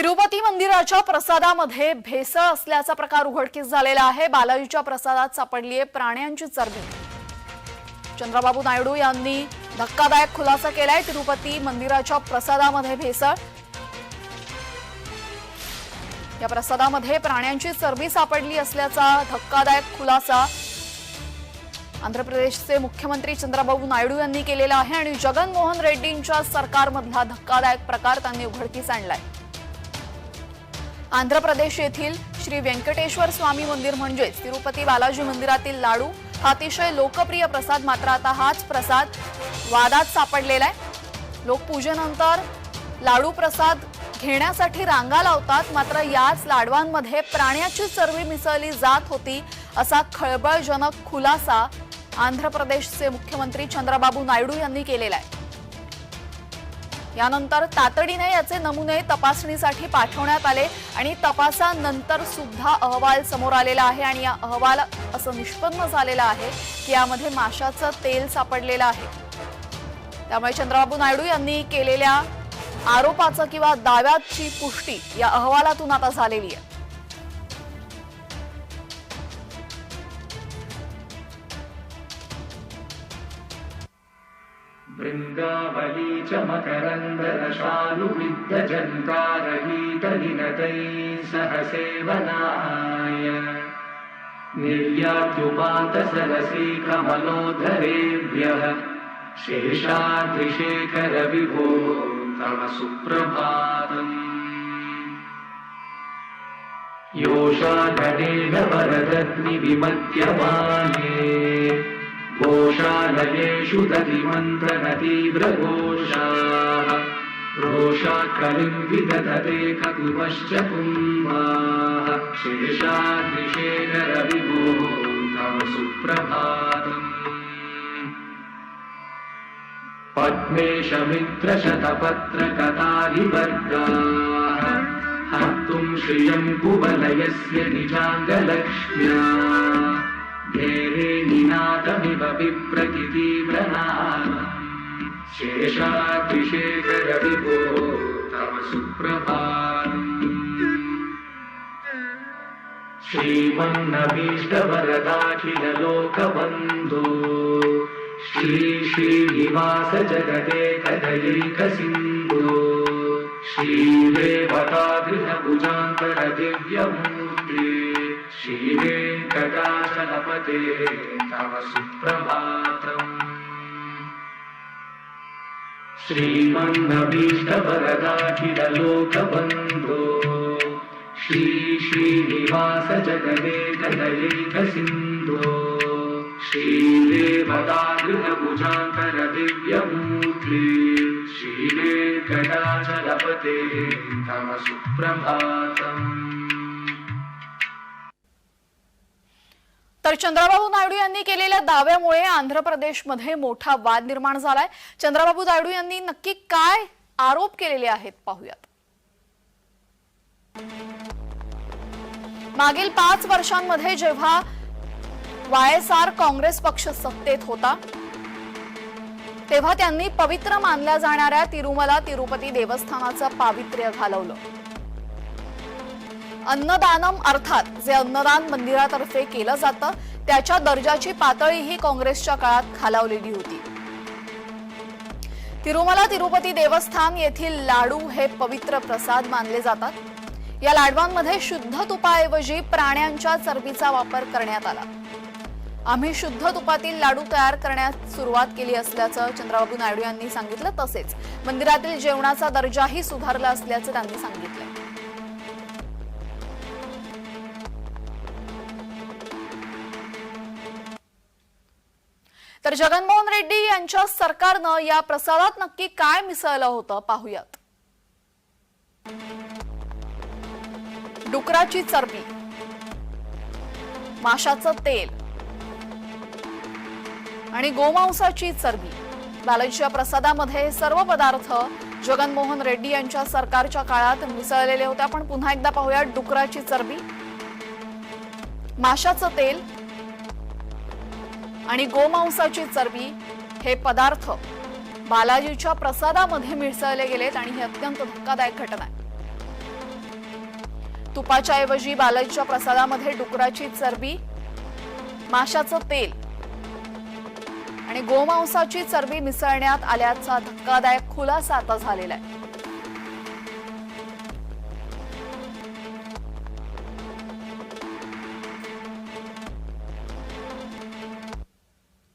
तिरुपती मंदिराच्या प्रसादामध्ये भेसळ असल्याचा प्रकार उघडकीस झालेला आहे. बालाजीच्या प्रसादात सापडली आहे प्राण्यांची चरबी. चंद्रबाबू नायडू यांनी धक्कादायक खुलासा केलाय. तिरुपती मंदिराच्या प्रसादामध्ये भेसळ. या प्रसादामध्ये प्राण्यांची चरबी सापडली असल्याचा धक्कादायक खुलासा आंध्र प्रदेशचे मुख्यमंत्री चंद्रबाबू नायडू यांनी केलेला आहे आणि जगनमोहन रेड्डींच्या सरकारमधला धक्कादायक प्रकार त्यांनी उघडकीस आणलाय. आंध्र प्रदेश येथील श्री व्यंकटेश्वर स्वामी मंदिर म्हणजेच तिरुपती बालाजी मंदिरातील लाडू हा अतिशय लोकप्रिय प्रसाद. मात्र आता हाच प्रसाद वादात सापडलेला आहे. लोकपूजेनंतर लाडू प्रसाद घेण्यासाठी रांगा लावतात. मात्र याच लाडवांमध्ये प्राण्याची चरबी मिसळली जात होती असा खळबळजनक खुलासा आंध्र प्रदेशचे मुख्यमंत्री चंद्रबाबू नायडू यांनी केलेला आहे. यानंतर तातडीने याचे नमुने तपासणीसाठी पाठवण्यात आले आणि तपासानंतर सुद्धा अहवाल समोर आलेला आहे आणि या अहवाल असं निष्पन्न झालेलं आहे की यामध्ये माशाचं तेल सापडलेलं आहे. त्यामुळे चंद्रबाबू नायडू यांनी केलेल्या आरोपाचं किंवा दाव्याची पुष्टी या अहवालातून आता झालेली आहे. वृन्दावली च मकरन्दरशालुविद्यजन्कारगीतविनतैः सह सेवनाय निर्यात्युपातसरसि कमलोधरेभ्यः शेषाद्रिशेखरविभो तव सुप्रभातम्। योषाधनेन वरदग्निविमत्यमाने घोषालयेषु दधिमन्त्रनतीव्रघोषाः रोषाकलिं विदधते कुम्भाः शेषाद्रिशेखरविभो तव सुप्रभातम्। पद्मेशमित्रशतपत्रकतादिवर्गाः हर्तुम् श्रियम् कुवलयस्य निजाङ्गलक्ष्म्या निनादमिव विप्रतितीव्रनादम् शेषाद्रिशेखरविभो तव सुप्रभातम् श्रीमन्नभीष्टवरदाखिललोकबन्धो श्री श्रीनिवास जगते कदयैकसिन्धो श्रीदेवतागृहभुजान्तर दिव्यमूर्ते भातम् तव सुप्रभातम्। श्रीनिवास श्रीश्रीनिवास जगदेकदयैकसिन्धो श्रीलेभदागृहभुजातर दिव्यमूर्ते श्रीलेखा च तव सुप्रभातम्। तर चंद्रबाबू नायडू यांनी केलेल्या दाव्यामुळे आंध्र प्रदेशमध्ये मोठा वाद निर्माण झालाय. चंद्रबाबू नायडू यांनी नक्की काय आरोप केलेले आहेत पाहूयात. मागील पाच वर्षांमध्ये जेव्हा वाय एस आर काँग्रेस पक्ष सत्तेत होता तेव्हा त्यांनी पवित्र मानल्या जाणाऱ्या तिरुमला तिरुपती देवस्थानाचं पावित्र्य घालवलं. अन्नदानम अर्थात जे अन्नदान मंदिरातर्फे केलं जातं त्याच्या दर्जाची पातळीही काँग्रेसच्या काळात खालावलेली होती. तिरुमला तिरुपती देवस्थान येथील लाडू हे पवित्र प्रसाद मानले जातात. या लाडवांमध्ये शुद्ध तुपाऐवजी प्राण्यांच्या चरबीचा वापर करण्यात आला. आम्ही शुद्ध तुपातील लाडू तयार करण्यास सुरुवात केली असल्याचं चंद्रबाबू नायडू यांनी सांगितलं तसेच मंदिरातील जेवणाचा दर्जाही सुधारला असल्याचं त्यांनी सांगितलं. तर जगनमोहन रेड्डी यांच्या सरकारनं या प्रसादात नक्की काय मिसळलं होतं पाहूयात. डुकराची चरबी माशाचं तेल आणि गोमांसाची चरबी. बॅलन्सच्या प्रसादामध्ये सर्व पदार्थ जगनमोहन रेड्डी यांच्या सरकारच्या काळात मिसळलेले होते. आपण पुन्हा एकदा पाहूया डुकराची चरबी माशाचं तेल आणि गोमांसाची चरबी हे पदार्थ बालाजीच्या प्रसादामध्ये मिसळले गेलेत आणि ही अत्यंत धक्कादायक घटना आहे. तुपाच्या ऐवजी बालाजीच्या प्रसादामध्ये डुकराची चरबी माशाचं तेल आणि गोमांसाची चरबी मिसळण्यात आल्याचा धक्कादायक खुलासा आता झालेला आहे.